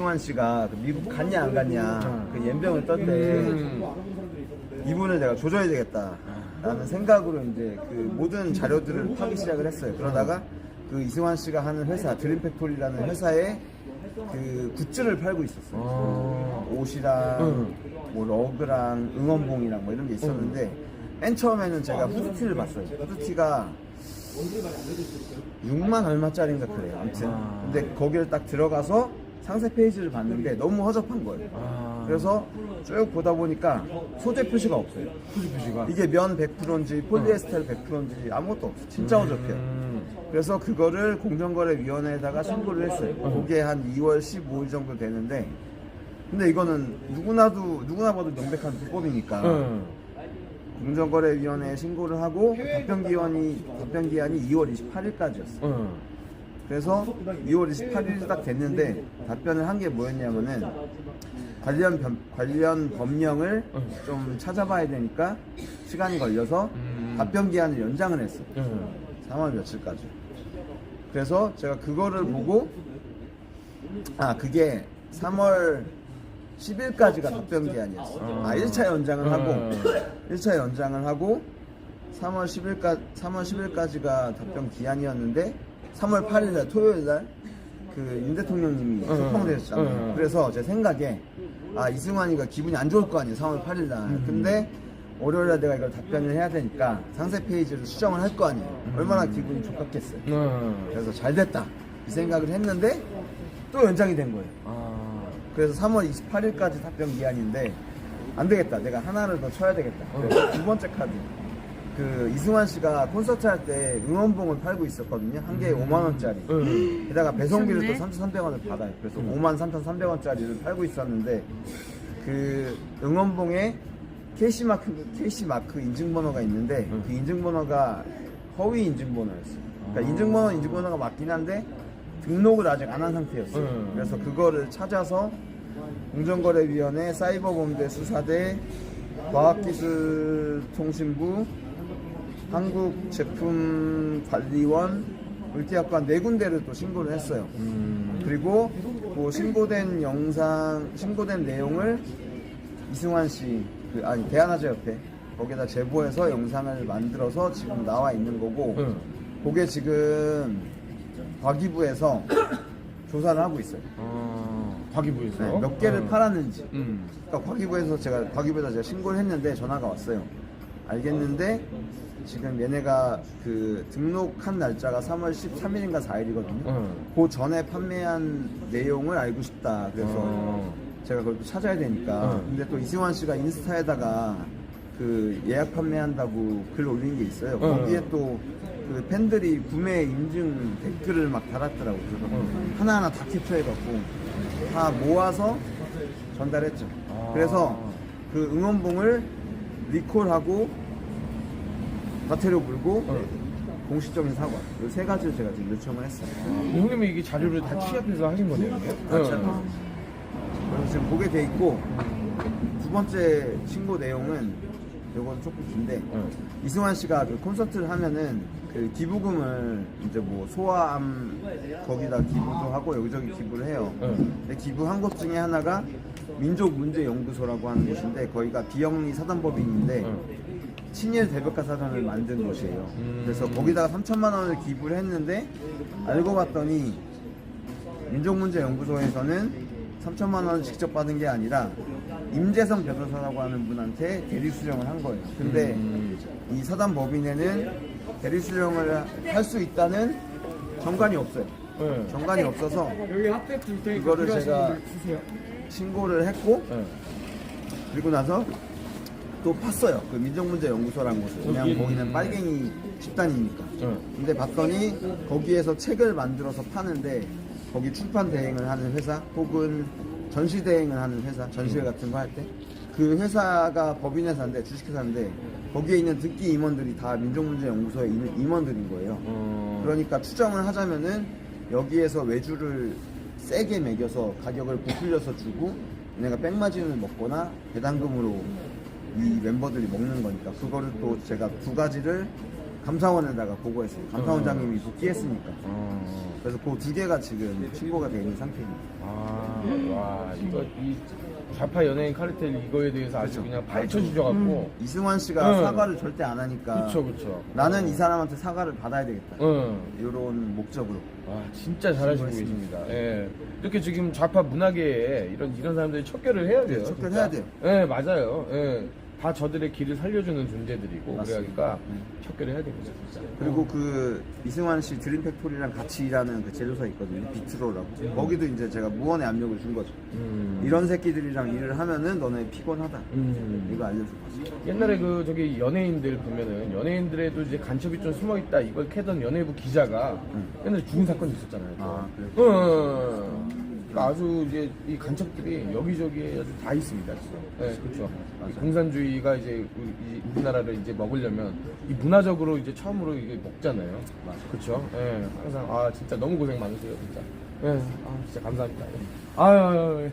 이승환 씨가 그 미국 갔냐 안 갔냐 그 연병을 떴때 음. 이분을 내가 조져야 되겠다 라는 생각으로 이제 그 모든 자료들을 파기 시작을 했어요 그러다가 그 이승환 씨가 하는 회사 드림팩토리라는 회사에 그 굿즈를 팔고 있었어요 어. 옷이랑 응. 뭐 러그랑 응원봉이랑 뭐 이런 게 있었는데 맨 처음에는 제가 후드티를 봤어요 후드티가 6만 얼마짜리인가 그래요 아무튼 아. 근데 거기를 딱 들어가서 상세 페이지를 봤는데 너무 허접한 거예요 아. 그래서 쭉 보다 보니까 소재 표시가 없어요 표시 표시가. 이게 면 100%인지 폴리에스테르 100%인지 아무것도 없어 진짜 허접해요 음. 그래서 그거를 공정거래위원회에다가 신고를 했어요. 그게 한 2월 15일 정도 되는데, 근데 이거는 누구나도 누구나 봐도 명백한 불법이니까 응. 공정거래위원회에 신고를 하고 답변 기한이 답변 기한이 2월 28일까지였어. 요 응. 그래서 2월 28일이 딱 됐는데 답변을 한 게 뭐였냐면은 관련 변- 관련 법령을 좀 찾아봐야 되니까 시간이 걸려서 음. 답변 기한을 연장을 했어. 요 응. 3월 며칠까지. 그래서 제가 그거를 보고 아 그게 3월 10일까지가 답변 기한이었어. 아 1차 연장을 하고 음. 1차 연장을 하고 3월 10일까지 3월 10일까지가 답변 기한이었는데 3월 8일 날 토요일 날그윤 대통령님이 음. 소통되셨잖아요. 음. 그래서 제 생각에 아 이승환이가 기분이 안 좋을 거 아니에요. 3월 8일 날. 근데 월요일 날 내가 이걸 답변을 해야 되니까 상세 페이지를 수정을 할 거 아니에요. 얼마나 기분이 좋겠어요. 응. 그래서 잘 됐다 이 생각을 했는데 또 연장이 된 거예요. 아. 그래서 3월 28일까지 답변 기한인데 안 되겠다. 내가 하나를 더 쳐야 되겠다. 그래서 두 번째 카드. 그 이승환 씨가 콘서트 할 때 응원봉을 팔고 있었거든요. 한 개에 5만 원짜리. 응. 게다가 배송비를 또 미쳤네. 3,300원을 받아요. 그래서 5만 3,300원짜리를 팔고 있었는데 그 응원봉에 KC 마크 KC 마크 인증번호가 있는데 응. 그 인증번호가 허위 인증번호였어요. 그러니까 아. 인증번호 인증번호가 맞긴 한데 등록을 아직 안 한 상태였어요. 응. 그래서 그거를 찾아서 공정거래위원회 사이버범죄 수사대 과학기술통신부 한국 제품 관리원 이렇게 약간 네 군데를 또 신고를 했어요. 음. 그리고 그 신고된 영상, 신고된 내용을 이승환 씨, 그, 아니 대한아재협회 거기다 제보해서 영상을 만들어서 지금 나와 있는 거고, 응. 그게 지금 과기부에서 조사를 하고 있어요. 아. 과기부에서. 네, 몇 개를 응. 팔았는지. 음. 그러니까 과기부에서 제가 과기부에다 제가 신고를 했는데 전화가 왔어요. 알겠는데 지금 얘네가 그 등록한 날짜가 3월 13일인가 4일이거든요. 응. 그 전에 판매한 내용을 알고 싶다. 그래서 어. 제가 그걸 또 찾아야 되니까. 응. 근데 또 이승환 씨가 인스타에다가 그 예약 판매한다고 글 올린 게 있어요. 응. 거기에 또 그 팬들이 구매 인증 댓글을 막 달았더라고요. 그래서 응. 하나하나 다 캡처해갖고 다 모아서 전달했죠. 아. 그래서 그 응원봉을 리콜하고 과태료 물고 응. 공식적인 사과 이 세 가지를 제가 지금 요청을 했어요. 형님이 이게 자료를 다 취합해서 하신 거네요. 그렇죠. 응. 그래서 지금 보게 돼 있고 두 번째 신고 내용은 요건 조금 긴데 응. 이승환 씨가 그 콘서트를 하면은 그 기부금을 이제 뭐 소아암 거기다 기부도 하고 여기저기 기부를 해요. 응. 근데 기부 한 곳 중에 하나가 민족문제연구소라고 하는 곳인데 거기가 비영리 사단법인인데 응. 친일 대백과 사전을 만든 곳이에요. 음. 그래서 거기다가 3천만 원을 기부를 했는데 알고 봤더니 민족문제연구소에서는 3천만 원을 직접 받은 게 아니라 임재성 변호사라고 하는 분한테 대리 수령을 한 거예요. 근데 음. 이 사단 법인에는 대리 수령을 할 수 있다는 정관이 없어요. 응. 정관이 없어서 여기 핫팩 줄 테니까 이거를 제가- 주세요. 신고를 했고 응. 그리고 나서 또 팠어요. 그 민족문제연구소라는 곳을. 그냥 거기는 빨갱이 집단이니까. 응. 근데 봤더니 거기에서 책을 만들어서 파는데 거기 출판 대행을 하는 회사 혹은 전시 대행을 하는 회사 전시회 같은 거 할 때 그 회사가 법인 회사인데 주식회사인데 거기에 있는 듣기 임원들이 다 민족문제연구소에 있는 임원들인 거예요. 어. 그러니까 추정을 하자면은 여기에서 외주를 세게 매겨서 가격을 부풀려서 주고 얘네가 백마진을 먹거나 배당금으로 이 멤버들이 먹는 거니까 그거를 또 제가 두 가지를 감사원에다가 보고했어요. 감사원장님이 복귀했으니까. 어. 그래서 그 두 개가 지금 신고가 돼 있는 상태입니다. 아, 와, 이거, 이 좌파 연예인 카르텔 이거에 대해서 아주 그냥 파헤쳐 주셔갖고. 이승환 씨가 응. 사과를 절대 안 하니까 그쵸, 그쵸. 나는 이 사람한테 사과를 받아야 되겠다. 응. 이런 목적으로. 와, 진짜 잘하시고 계십니다. 예. 이렇게 지금 좌파 문화계에 이런, 이런 사람들이 척결을 해야 돼요. 네, 척결 진짜. 해야 돼요. 예, 맞아요. 예. 다 저들의 길을 살려주는 존재들이고. 맞습니다. 그러니까 척결을 해야 됩니다, 진짜. 그리고 그 이승환 씨 드림 팩토리랑 같이 일하는 그 제조사 있거든요. 비트로라고. 거기도 이제 제가 무언의 압력을 준 거죠. 음. 이런 새끼들이랑 일을 하면은 너네 피곤하다. 음. 이거 알려준 거죠. 옛날에 그 저기 연예인들 보면은 연예인들에도 이제 간첩이 좀 숨어 있다 이걸 캐던 연예부 기자가 옛날에 죽은 사건이 있었잖아요. 또. 아, 응. 그러니까 아주 이제 이 간첩들이 여기저기에 아주 다 있습니다. 지금. 네, 그렇죠. 이 공산주의가 이제 우리, 이 우리나라를 이제 먹으려면 이 문화적으로 이제 처음으로 이게 먹잖아요. 그렇죠. 예, 항상 아 진짜 너무 고생 많으세요, 진짜. 예, 아 진짜 감사합니다. 예. 아유, 아유, 아유.